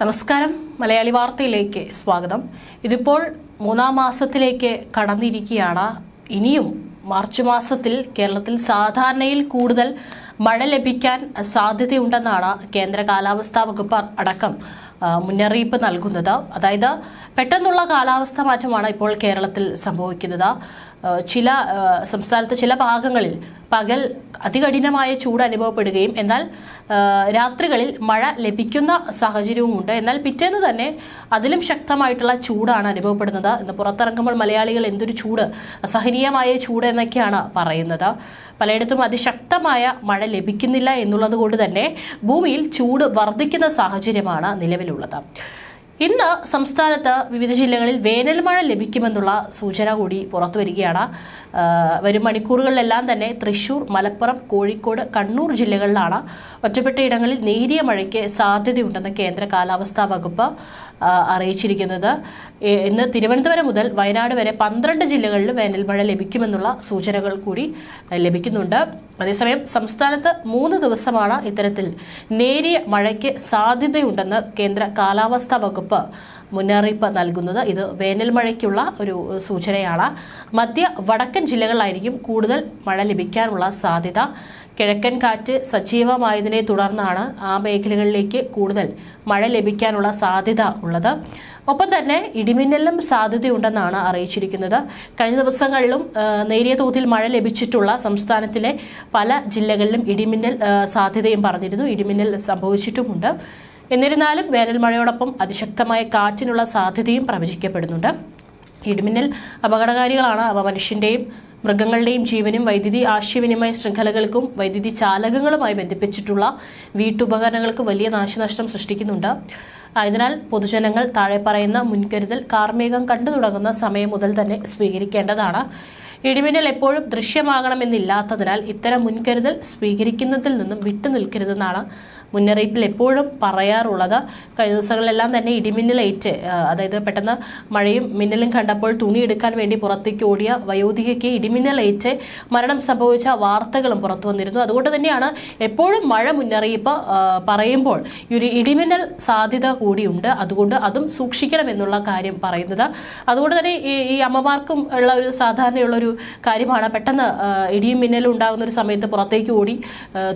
നമസ്കാരം. മലയാളി വാർത്തയിലേക്ക് സ്വാഗതം. ഇതിപ്പോൾ മൂന്നാം മാസത്തിലേക്ക് കടന്നിരിക്കുകയാണ്. ഇനിയും മാർച്ച് മാസത്തിൽ കേരളത്തിൽ സാധാരണയിൽ കൂടുതൽ മഴ ലഭിക്കാൻ സാധ്യതയുണ്ടെന്നാണ് കേന്ദ്ര കാലാവസ്ഥാ വകുപ്പ് അടക്കം മുന്നറിയിപ്പ് നൽകുന്നത്. അതായത് പെട്ടെന്നുള്ള കാലാവസ്ഥ മാറ്റമാണ് ഇപ്പോൾ കേരളത്തിൽ സംഭവിക്കുന്നത്. ചില സംസ്ഥാനത്ത് ചില ഭാഗങ്ങളിൽ പകൽ അതികഠിനമായ ചൂട് അനുഭവപ്പെടുകയും എന്നാൽ രാത്രികളിൽ മഴ ലഭിക്കുന്ന സാഹചര്യവുമുണ്ട്. എന്നാൽ പിറ്റേന്ന് തന്നെ അതിലും ശക്തമായിട്ടുള്ള ചൂടാണ് അനുഭവപ്പെടുന്നത്. ഇന്ന് പുറത്തിറങ്ങുമ്പോൾ മലയാളികൾ എന്തൊരു ചൂട് അസഹനീയമായ ചൂട് എന്നൊക്കെയാണ് പറയുന്നത്. പലയിടത്തും അതിശക്തമായ മഴ ലഭിക്കുന്നില്ല എന്നുള്ളത് കൊണ്ട് തന്നെ ഭൂമിയിൽ ചൂട് വർദ്ധിക്കുന്ന സാഹചര്യമാണ് നിലവിലുള്ളത്. ഇന്ന് സംസ്ഥാനത്ത് വിവിധ ജില്ലകളിൽ വേനൽ മഴ ലഭിക്കുമെന്നുള്ള സൂചന കൂടി പുറത്തു വരികയാണ്. വരും മണിക്കൂറുകളിലെല്ലാം തന്നെ തൃശൂർ മലപ്പുറം കോഴിക്കോട് കണ്ണൂർ ജില്ലകളിലാണ് ഒറ്റപ്പെട്ട ഇടങ്ങളിൽ നേരിയ മഴയ്ക്ക് സാധ്യതയുണ്ടെന്ന് കേന്ദ്ര കാലാവസ്ഥാ വകുപ്പ് അറിയിച്ചിരിക്കുന്നത്. ഇന്ന് തിരുവനന്തപുരം മുതൽ വയനാട് വരെ പന്ത്രണ്ട് ജില്ലകളിൽ വേനൽ മഴ ലഭിക്കുമെന്നുള്ള സൂചനകൾ കൂടി ലഭിക്കുന്നുണ്ട്. അതേസമയം സംസ്ഥാനത്ത് മൂന്ന് ദിവസമാണ് ഇത്തരത്തിൽ നേരിയ മഴയ്ക്ക് സാധ്യതയുണ്ടെന്ന് കേന്ദ്ര കാലാവസ്ഥാ വകുപ്പ് മുന്നറിയിപ്പ് നൽകുന്നത്. ഇത് വേനൽ മഴയ്ക്കുള്ള ഒരു സൂചനയാണ്. മധ്യ വടക്കൻ ജില്ലകളിലായിരിക്കും കൂടുതൽ മഴ ലഭിക്കാനുള്ള സാധ്യത. കിഴക്കൻ കാറ്റ് സജീവമായതിനെ തുടർന്നാണ് ആ മേഖലകളിലേക്ക് കൂടുതൽ മഴ ലഭിക്കാനുള്ള സാധ്യത ഉള്ളത്. ഒപ്പം തന്നെ ഇടിമിന്നലിനും സാധ്യതയുണ്ടെന്നാണ് അറിയിച്ചിരിക്കുന്നത്. കഴിഞ്ഞ ദിവസങ്ങളിലും നേരിയ തോതിൽ മഴ ലഭിച്ചിട്ടുള്ള സംസ്ഥാനത്തിലെ പല ജില്ലകളിലും ഇടിമിന്നൽ സാധ്യതയും പറഞ്ഞിരുന്നു. ഇടിമിന്നൽ സംഭവിച്ചിട്ടുമുണ്ട്. എന്നിരുന്നാലും വേനൽ മഴയോടൊപ്പം അതിശക്തമായ കാറ്റിനുള്ള സാധ്യതയും പ്രവചിക്കപ്പെടുന്നുണ്ട്. ഇടിമിന്നൽ അപകടകാരികളാണ് അവ മനുഷ്യന്റെയും മൃഗങ്ങളുടെയും ജീവനും വൈദ്യുതി ആശയവിനിമയ ശൃംഖലകൾക്കും വൈദ്യുതി ചാലകങ്ങളുമായി ബന്ധിപ്പിച്ചിട്ടുള്ള വീട്ടുപകരണങ്ങൾക്ക് വലിയ നാശനഷ്ടം സൃഷ്ടിക്കുന്നുണ്ട്. ആയതിനാൽ പൊതുജനങ്ങൾ താഴെ പറയുന്ന മുൻകരുതൽ കാർമേഘം കണ്ടു തുടങ്ങുന്ന സമയം മുതൽ തന്നെ സ്വീകരിക്കേണ്ടതാണ്. ഇടിമിന്നൽ എപ്പോഴും ദൃശ്യമാകണമെന്നില്ലാത്തതിനാൽ ഇത്തരം മുൻകരുതൽ സ്വീകരിക്കുന്നതിൽ നിന്നും വിട്ടുനിൽക്കരുതെന്നാണ് മുന്നറിയിപ്പിൽ എപ്പോഴും പറയാറുള്ളത്. കഴിഞ്ഞ ദിവസങ്ങളിലെല്ലാം തന്നെ ഇടിമിന്നലേറ്റ് അതായത് പെട്ടെന്ന് മഴയും മിന്നലും കണ്ടപ്പോൾ തുണി എടുക്കാൻ വേണ്ടി പുറത്തേക്ക് ഓടിയ വയോധികയ്ക്ക് ഇടിമിന്നലേറ്റ് മരണം സംഭവിച്ച വാർത്തകളും പുറത്തു വന്നിരുന്നു. അതുകൊണ്ട് തന്നെയാണ് എപ്പോഴും മഴ മുന്നറിയിപ്പ് പറയുമ്പോൾ ഈ ഒരു ഇടിമിന്നൽ സാധ്യത കൂടിയുണ്ട്. അതുകൊണ്ട് അതും സൂക്ഷിക്കണം എന്നുള്ള കാര്യം പറയുന്നത്. അതുകൊണ്ട് തന്നെ ഈ അമ്മമാർക്കും ഉള്ള ഒരു സാധാരണയുള്ള ഒരു കാര്യമാണ് പെട്ടെന്ന് ഇടിയും മിന്നലും ഉണ്ടാകുന്ന ഒരു സമയത്ത് പുറത്തേക്ക് ഓടി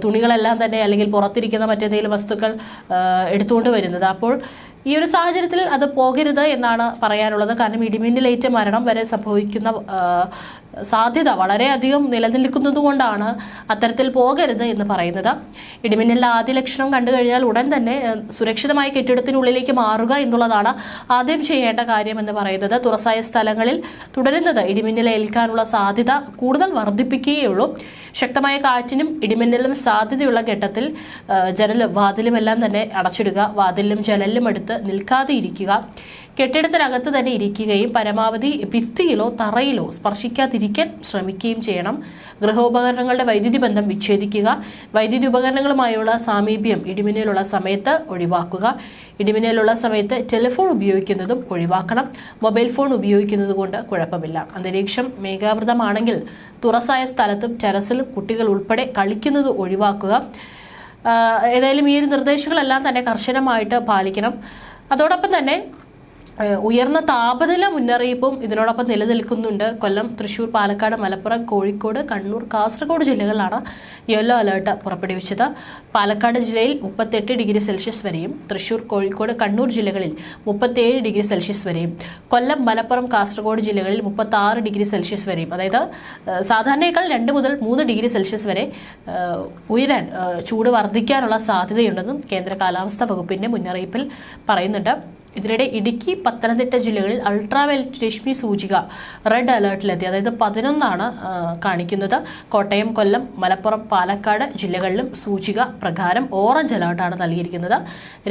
തുണികളെല്ലാം തന്നെ അല്ലെങ്കിൽ പുറത്തിരിക്കുന്ന മറ്റേതെങ്കിലും വസ്തുക്കൾ എടുത്തുകൊണ്ട് വരുന്നത്. അപ്പോൾ ഈ ഒരു സാഹചര്യത്തിൽ അത് പോകരുത് എന്നാണ് പറയാനുള്ളത്. കാരണം ഇടിമിന്നലേറ്റ മരണം വരെ സംഭവിക്കുന്ന സാധ്യത വളരെയധികം നിലനിൽക്കുന്നത് കൊണ്ടാണ് അത്തരത്തിൽ പോകരുത് എന്ന് പറയുന്നത്. ഇടിമിന്നലിന്റെ ആദ്യ ലക്ഷണം കണ്ടു കഴിഞ്ഞാൽ ഉടൻ തന്നെ സുരക്ഷിതമായ കെട്ടിടത്തിനുള്ളിലേക്ക് മാറുക എന്നുള്ളതാണ് ആദ്യം ചെയ്യേണ്ട കാര്യം എന്ന് പറയുന്നത്. തുറസായ സ്ഥലങ്ങളിൽ തുടരുന്നത് ഇടിമിന്നൽ ഏൽക്കാനുള്ള സാധ്യത കൂടുതൽ വർദ്ധിപ്പിക്കുകയുള്ളൂ. ശക്തമായ കാറ്റിനും ഇടിമിന്നലിനും സാധ്യതയുള്ള ഘട്ടത്തിൽ ജനലും വാതിലും എല്ലാം തന്നെ അടച്ചിടുക വാതിലിലും ജനലിലും അടുത്ത് നിൽക്കാതെ ഇരിക്കുക കെട്ടിടത്തിനകത്ത് തന്നെ ഇരിക്കുകയും പരമാവധി ഭിത്തിയിലോ തറയിലോ സ്പർശിക്കാതിരിക്കാൻ ശ്രമിക്കുകയും ചെയ്യണം. ഗൃഹോപകരണങ്ങളുടെ വൈദ്യുതി ബന്ധം വിച്ഛേദിക്കുക വൈദ്യുതി ഉപകരണങ്ങളുമായുള്ള സാമീപ്യം ഇടിമിന്നലുള്ള സമയത്ത് ഒഴിവാക്കുക ഇടിമിന്നലുള്ള സമയത്ത് ടെലിഫോൺ ഉപയോഗിക്കുന്നതും ഒഴിവാക്കണം. മൊബൈൽ ഫോൺ ഉപയോഗിക്കുന്നത് കൊണ്ട് കുഴപ്പമില്ല. അന്തരീക്ഷം മേഘാവൃതമാണെങ്കിൽ തുറസായ സ്ഥലത്തും ടെറസിലും കുട്ടികൾ ഉൾപ്പെടെ കളിക്കുന്നത് ഒഴിവാക്കുക. ഏതായാലും ഈ ഒരു നിർദ്ദേശങ്ങളെല്ലാം തന്നെ കർശനമായിട്ട് പാലിക്കണം. അതോടൊപ്പം തന്നെ ഉയർന്ന താപനില മുന്നറിയിപ്പും ഇതിനോടൊപ്പം നിലനിൽക്കുന്നുണ്ട്. കൊല്ലം തൃശൂർ പാലക്കാട് മലപ്പുറം കോഴിക്കോട് കണ്ണൂർ കാസർഗോഡ് ജില്ലകളിലാണ് യെല്ലോ അലേർട്ട് പുറപ്പെടുവിച്ചത്. പാലക്കാട് ജില്ലയിൽ മുപ്പത്തെട്ട് ഡിഗ്രി സെൽഷ്യസ് വരെയും തൃശൂർ കോഴിക്കോട് കണ്ണൂർ ജില്ലകളിൽ മുപ്പത്തേഴ് ഡിഗ്രി സെൽഷ്യസ് വരെയും കൊല്ലം മലപ്പുറം കാസർഗോഡ് ജില്ലകളിൽ മുപ്പത്തി ആറ് ഡിഗ്രി സെൽഷ്യസ് വരെയും അതായത് സാധാരണയേക്കാൾ രണ്ട് മുതൽ മൂന്ന് ഡിഗ്രി സെൽഷ്യസ് വരെ ഉയരാൻ ചൂട് വർദ്ധിക്കാനുള്ള സാധ്യതയുണ്ടെന്നും കേന്ദ്ര കാലാവസ്ഥാ വകുപ്പിന്റെ മുന്നറിയിപ്പിൽ പറയുന്നുണ്ട്. ഇതിനിടെ ഇടുക്കി പത്തനംതിട്ട ജില്ലകളിൽ അൾട്രാ വയലറ്റ് രശ്മി സൂചിക റെഡ് അലേർട്ടിലെത്തി അതായത് പതിനൊന്നാണ് കാണിക്കുന്നത്. കോട്ടയം കൊല്ലം മലപ്പുറം പാലക്കാട് ജില്ലകളിലും സൂചിക പ്രകാരം ഓറഞ്ച് അലേർട്ടാണ് നൽകിയിരിക്കുന്നത്.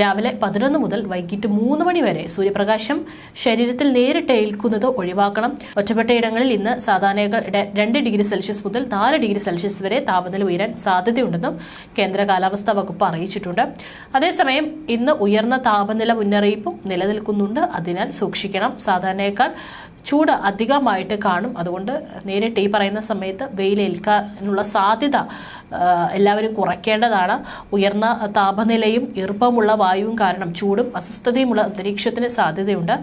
രാവിലെ പതിനൊന്ന് മുതൽ വൈകിട്ട് മൂന്ന് മണി വരെ സൂര്യപ്രകാശം ശരീരത്തിൽ നേരിട്ട് ഏൽക്കുന്നത് ഒഴിവാക്കണം. ഒറ്റപ്പെട്ട ഇടങ്ങളിൽ ഇന്ന് സാധാരണ രണ്ട് ഡിഗ്രി സെൽഷ്യസ് മുതൽ നാല് ഡിഗ്രി സെൽഷ്യസ് വരെ താപനില ഉയരാൻ സാധ്യതയുണ്ടെന്നും കേന്ദ്ര കാലാവസ്ഥാ വകുപ്പ് അറിയിച്ചിട്ടുണ്ട്. അതേസമയം ഇന്ന് ഉയർന്ന താപനില മുന്നറിയിപ്പും നിലനിൽക്കുന്നുണ്ട്. അതിനാൽ സൂക്ഷിക്കണം. സാധാരണയേക്കാൾ ചൂട് അധികമായിട്ട് കാണും. അതുകൊണ്ട് നേരിട്ട് ഈ പറയുന്ന സമയത്ത് വെയിലേൽക്കാനുള്ള സാധ്യത എല്ലാവരും കുറയ്ക്കേണ്ടതാണ്. ഉയർന്ന താപനിലയും ഈർപ്പമുള്ള വായുവും കാരണം ചൂടും അസ്വസ്ഥതയുമുള്ള അന്തരീക്ഷത്തിന് സാധ്യതയുണ്ട്.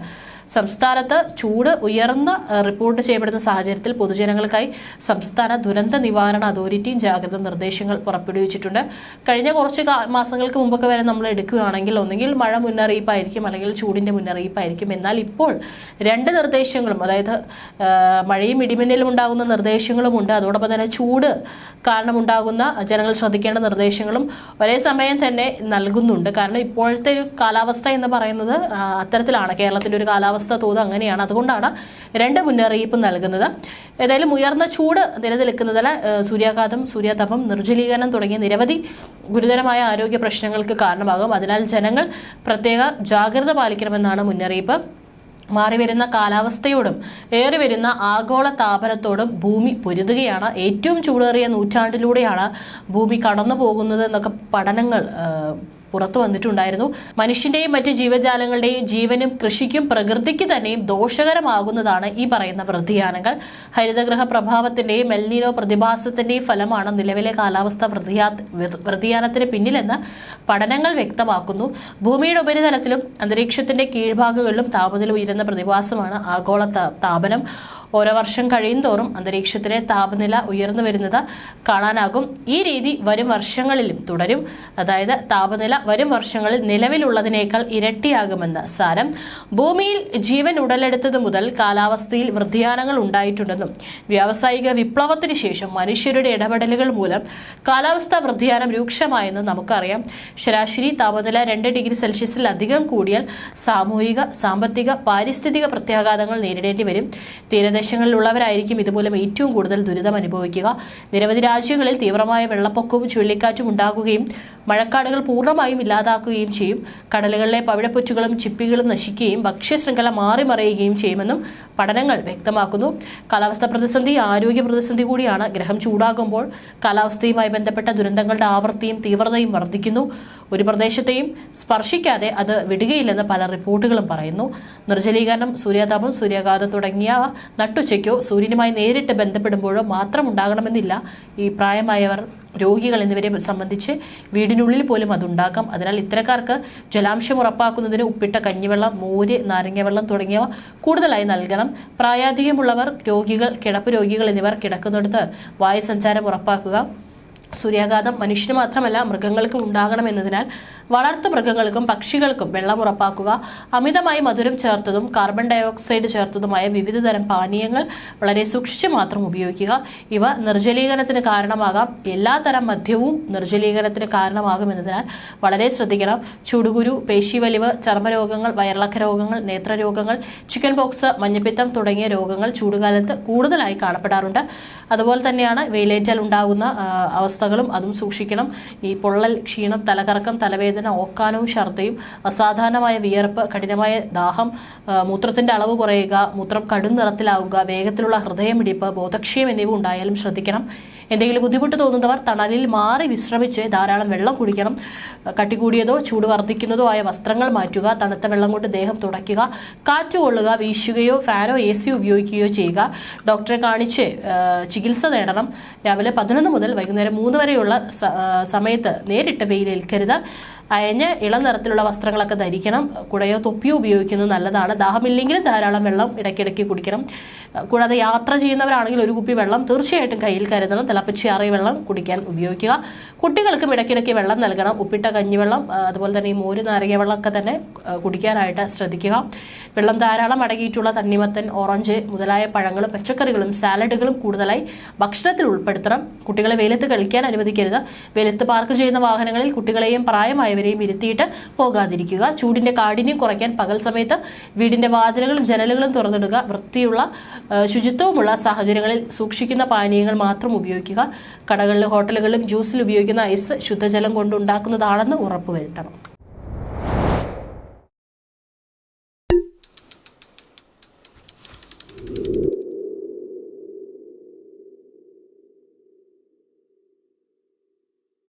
സംസ്ഥാനത്ത് ചൂട് ഉയർന്ന റിപ്പോർട്ട് ചെയ്യപ്പെടുന്ന സാഹചര്യത്തിൽ പൊതുജനങ്ങൾക്കായി സംസ്ഥാന ദുരന്ത നിവാരണ അതോറിറ്റിയും ജാഗ്രത നിർദ്ദേശങ്ങൾ പുറപ്പെടുവിച്ചിട്ടുണ്ട്. കഴിഞ്ഞ കുറച്ച് മാസങ്ങൾക്ക് മുമ്പൊക്കെ വരെ നമ്മൾ എടുക്കുകയാണെങ്കിൽ ഒന്നുകിൽ മഴ മുന്നറിയിപ്പായിരിക്കും അല്ലെങ്കിൽ ചൂടിന്റെ മുന്നറിയിപ്പായിരിക്കും. എന്നാൽ ഇപ്പോൾ രണ്ട് നിർദ്ദേശങ്ങളും അതായത് മഴയും ഇടിമിന്നലും ഉണ്ടാകുന്ന നിർദ്ദേശങ്ങളും ഉണ്ട്. അതോടൊപ്പം തന്നെ ചൂട് കാരണമുണ്ടാകുന്ന ജനങ്ങൾ ശ്രദ്ധിക്കേണ്ട നിർദ്ദേശങ്ങളും ഒരേ സമയം തന്നെ നൽകുന്നുണ്ട്. കാരണം ഇപ്പോഴത്തെ ഒരു കാലാവസ്ഥ എന്ന് പറയുന്നത് അത്തരത്തിലാണ്. കേരളത്തിന്റെ ഒരു കാലാവസ്ഥ തോത് അങ്ങനെയാണ്. അതുകൊണ്ടാണ് രണ്ട് മുന്നറിയിപ്പ് നൽകുന്നത്. ഏതായാലും ഉയർന്ന ചൂട് നിലനിൽക്കുന്നതിൽ ആ, സൂര്യാഘാതം സൂര്യാതപം നിർജലീകരണം തുടങ്ങിയ നിരവധി ഗുരുതരമായ ആരോഗ്യ പ്രശ്നങ്ങൾക്ക് കാരണമാകും. അതിനാൽ ജനങ്ങൾ പ്രത്യേക ജാഗ്രത പാലിക്കണമെന്നാണ് മുന്നറിയിപ്പ്. മാറി വരുന്ന കാലാവസ്ഥയോടും ഏറി വരുന്ന ആഗോള താപനത്തോടും ഭൂമി പൊരുതുകയാണ്. ഏറ്റവും ചൂടേറിയ നൂറ്റാണ്ടിലൂടെയാണ് ഭൂമി കടന്നു പോകുന്നത് എന്നൊക്കെ പഠനങ്ങൾ പുറത്തു വന്നിട്ടുണ്ടായിരുന്നു മനുഷ്യന്റെയും മറ്റ് ജീവജാലങ്ങളുടെയും ജീവനും കൃഷിക്കും പ്രകൃതിക്ക് തന്നെയും ദോഷകരമാകുന്നതാണ് ഈ പറയുന്ന വൃതിയാനങ്ങൾ ഹരിതഗ്രഹ പ്രഭാവത്തിന്റെയും മെൽനീനോ പ്രതിഭാസത്തിന്റെയും ഫലമാണ് നിലവിലെ കാലാവസ്ഥ വൃതിയാ വൃതിയാനത്തിന് പിന്നിലെന്ന് പഠനങ്ങൾ വ്യക്തമാക്കുന്നു. ഭൂമിയുടെ ഉപരിതലത്തിലും അന്തരീക്ഷത്തിന്റെ കീഴ്ഭാഗങ്ങളിലും താപനില ഉയരുന്ന പ്രതിഭാസമാണ് ആഗോള താപനം. ഓരോ വർഷം കഴിയും തോറും അന്തരീക്ഷത്തിലെ താപനില ഉയർന്നു വരുന്നത് കാണാനാകും. ഈ രീതി വരും വർഷങ്ങളിലും തുടരും. അതായത് താപനില വരും വർഷങ്ങളിൽ നിലവിലുള്ളതിനേക്കാൾ ഇരട്ടിയാകുമെന്ന് സാരം. ഭൂമിയിൽ ജീവൻ ഉടലെടുത്തത് മുതൽ കാലാവസ്ഥയിൽ വൃദ്ധിയാനങ്ങൾ ഉണ്ടായിട്ടുണ്ടെന്നും വ്യാവസായിക വിപ്ലവത്തിന് ശേഷം മനുഷ്യരുടെ ഇടപെടലുകൾ മൂലം കാലാവസ്ഥാ വൃദ്ധിയാനം രൂക്ഷമായെന്ന് നമുക്കറിയാം. ശരാശരി താപനില രണ്ട് ഡിഗ്രി സെൽഷ്യസിൽ അധികം കൂടിയാൽ സാമൂഹിക സാമ്പത്തിക പാരിസ്ഥിതിക പ്രത്യാഘാതങ്ങൾ നേരിടേണ്ടി വരും. തീരദേശങ്ങളിലുള്ളവരായിരിക്കും ഇതുമൂലം ഏറ്റവും കൂടുതൽ ദുരിതം അനുഭവിക്കുക. നിരവധി രാജ്യങ്ങളിൽ തീവ്രമായ വെള്ളപ്പൊക്കവും ചുഴലിക്കാറ്റും ഉണ്ടാകുകയും മഴക്കാടുകൾ പൂർണമായും ഇല്ലാതാക്കുകയും ചെയ്യും. കടലുകളിലെ പവിഴപ്പുറ്റുകളും ചിപ്പികളും നശിക്കുകയും ഭക്ഷ്യശൃംഖല മാറിമറിയുകയും ചെയ്യുമെന്നും പഠനങ്ങൾ വ്യക്തമാക്കുന്നു. കാലാവസ്ഥ പ്രതിസന്ധി ആരോഗ്യ പ്രതിസന്ധി കൂടിയാണ്. ഗ്രഹം ചൂടാകുമ്പോൾ കാലാവസ്ഥയുമായി ബന്ധപ്പെട്ട ദുരന്തങ്ങളുടെ ആവൃത്തിയും തീവ്രതയും വർദ്ധിക്കുന്നു. ഒരു പ്രദേശത്തെയും സ്പർശിക്കാതെ അത് വിടുകയില്ലെന്ന് പല റിപ്പോർട്ടുകളും പറയുന്നു. നിർജലീകരണം സൂര്യാതാപം സൂര്യാഘാതം തുടങ്ങിയ നട്ടുച്ചയ്ക്കോ സൂര്യനുമായി നേരിട്ട് ബന്ധപ്പെടുമ്പോഴോ മാത്രം ഉണ്ടാകണമെന്നില്ല. ഈ പ്രായമായവർ രോഗികൾ എന്നിവരെ സംബന്ധിച്ച് വീടിനുള്ളിൽ പോലും അതുണ്ടാക്കാം അതിനാൽ ഇത്തരക്കാർക്ക് ജലാംശം ഉറപ്പാക്കുന്നതിന് ഉപ്പിട്ട കഞ്ഞിവെള്ളം മോര് നാരങ്ങവെള്ളം തുടങ്ങിയവ കൂടുതലായി നൽകണം. പ്രായാധികമുള്ളവർ രോഗികൾ കിടപ്പ് രോഗികൾ എന്നിവർ കിടക്കുന്നിടത്ത് വായു സഞ്ചാരം ഉറപ്പാക്കുക. സൂര്യാഘാതം മനുഷ്യന് മാത്രമല്ല മൃഗങ്ങൾക്കും ഉണ്ടാകണമെന്നതിനാൽ വളർത്തു മൃഗങ്ങൾക്കും പക്ഷികൾക്കും വെള്ളം ഉറപ്പാക്കുക അമിതമായി മധുരം ചേർത്തതും കാർബൺ ഡയോക്സൈഡ് ചേർത്തതുമായ വിവിധ തരം പാനീയങ്ങൾ വളരെ സൂക്ഷിച്ച് മാത്രം ഉപയോഗിക്കുക. ഇവ നിർജലീകരണത്തിന് കാരണമാകാം. എല്ലാ തരം മദ്യവും നിർജലീകരണത്തിന് കാരണമാകുമെന്നതിനാൽ വളരെ ശ്രദ്ധിക്കണം. ചുടുകുരു പേശിവലിവ് ചർമ്മരോഗങ്ങൾ വയറിളക്ക രോഗങ്ങൾ നേത്രരോഗങ്ങൾ ചിക്കൻ ബോക്സ് മഞ്ഞപ്പിത്തം തുടങ്ങിയ രോഗങ്ങൾ ചൂടുകാലത്ത് കൂടുതലായി കാണപ്പെടാറുണ്ട്. അതുപോലെ തന്നെയാണ് വെയിലേറ്റാൽ ഉണ്ടാകുന്ന അവസ്ഥകളും അതും സൂക്ഷിക്കണം. ഈ പൊള്ളൽ ക്ഷീണം തലകറക്കം തലവേദന ഓക്കാനവും ഛർദ്ദയും അസാധാരണമായ വിയർപ്പ് കഠിനമായ ദാഹം മൂത്രത്തിന്റെ അളവ് കുറയുക മൂത്രം കടും നിറത്തിലാവുക വേഗത്തിലുള്ള ഹൃദയമിടിപ്പ് ബോധക്ഷയം എന്നിവ ഉണ്ടായാലും ശ്രദ്ധിക്കണം. എന്തെങ്കിലും ബുദ്ധിമുട്ട് തോന്നുന്നവർ തണലിൽ മാറി വിശ്രമിച്ച് ധാരാളം വെള്ളം കുടിക്കണം. കട്ടികൂടിയതോ ചൂട് വർദ്ധിക്കുന്നതോ ആയ വസ്ത്രങ്ങൾ മാറ്റുക തണുത്ത വെള്ളം കൊണ്ട് ദേഹം തുടയ്ക്കുക കാറ്റ് കൊള്ളുക വീശുകയോ ഫാനോ എ സി ഉപയോഗിക്കുകയോ ചെയ്യുക. ഡോക്ടറെ കാണിച്ച് ചികിത്സ നേടണം. രാവിലെ പതിനൊന്ന് മുതൽ വൈകുന്നേരം മൂന്ന് വരെയുള്ള സമയത്ത് നേരിട്ട് വെയിലേൽക്കരുത്. അയഞ്ഞ ഇളം നിറത്തിലുള്ള വസ്ത്രങ്ങളൊക്കെ ധരിക്കണം. കുടയോ തൊപ്പിയോ ഉപയോഗിക്കുന്നത് നല്ലതാണ്. ദാഹമില്ലെങ്കിലും ധാരാളം വെള്ളം ഇടയ്ക്കിടയ്ക്ക് കുടിക്കണം. കൂടാതെ യാത്ര ചെയ്യുന്നവരാണെങ്കിൽ ഒരു കുപ്പി വെള്ളം തീർച്ചയായിട്ടും കയ്യിൽ കരുതണം. തിളപ്പിച്ചാറിയ വെള്ളം കുടിക്കാൻ ഉപയോഗിക്കുക. കുട്ടികൾക്കും ഇടയ്ക്കിടയ്ക്ക് വെള്ളം നൽകണം. ഉപ്പിട്ട കഞ്ഞിവെള്ളം വെള്ളം അതുപോലെ തന്നെ ഈ മോര് നാരങ്ങ വെള്ളമൊക്കെ തന്നെ കുടിക്കാനായിട്ട് ശ്രദ്ധിക്കുക. വെള്ളം ധാരാളം അടങ്ങിയിട്ടുള്ള തണ്ണിമത്തൻ ഓറഞ്ച് മുതലായ പഴങ്ങളും പച്ചക്കറികളും സാലഡുകളും കൂടുതലായി ഭക്ഷണത്തിൽ ഉൾപ്പെടുത്തണം. കുട്ടികളെ വെയിലത്ത് കളിക്കാൻ അനുവദിക്കരുത്. വെയിലത്ത് പാർക്ക് ചെയ്യുന്ന വാഹനങ്ങളിൽ കുട്ടികളെയും പ്രായമായവരെയും ഇരുത്തിയിട്ട് പോകാതിരിക്കുക. ചൂടിന്റെ കാഠിന്യം കുറയ്ക്കാൻ പകൽ സമയത്ത് വീടിന്റെ വാതിലുകളും ജനലുകളും തുറന്നിടുക വൃത്തിയുള്ള ശുചിത്വമുള്ള സാഹചര്യങ്ങളിൽ സൂക്ഷിക്കുന്ന പാനീയങ്ങൾ മാത്രം ഉപയോഗിക്കുക. കടകളിലും ഹോട്ടലുകളിലും ജ്യൂസിൽ ഉപയോഗിക്കുന്ന ഐസ് ശുദ്ധജലം കൊണ്ടുണ്ടാക്കുന്നതാണെന്ന് ഉറപ്പുവരുത്തണം.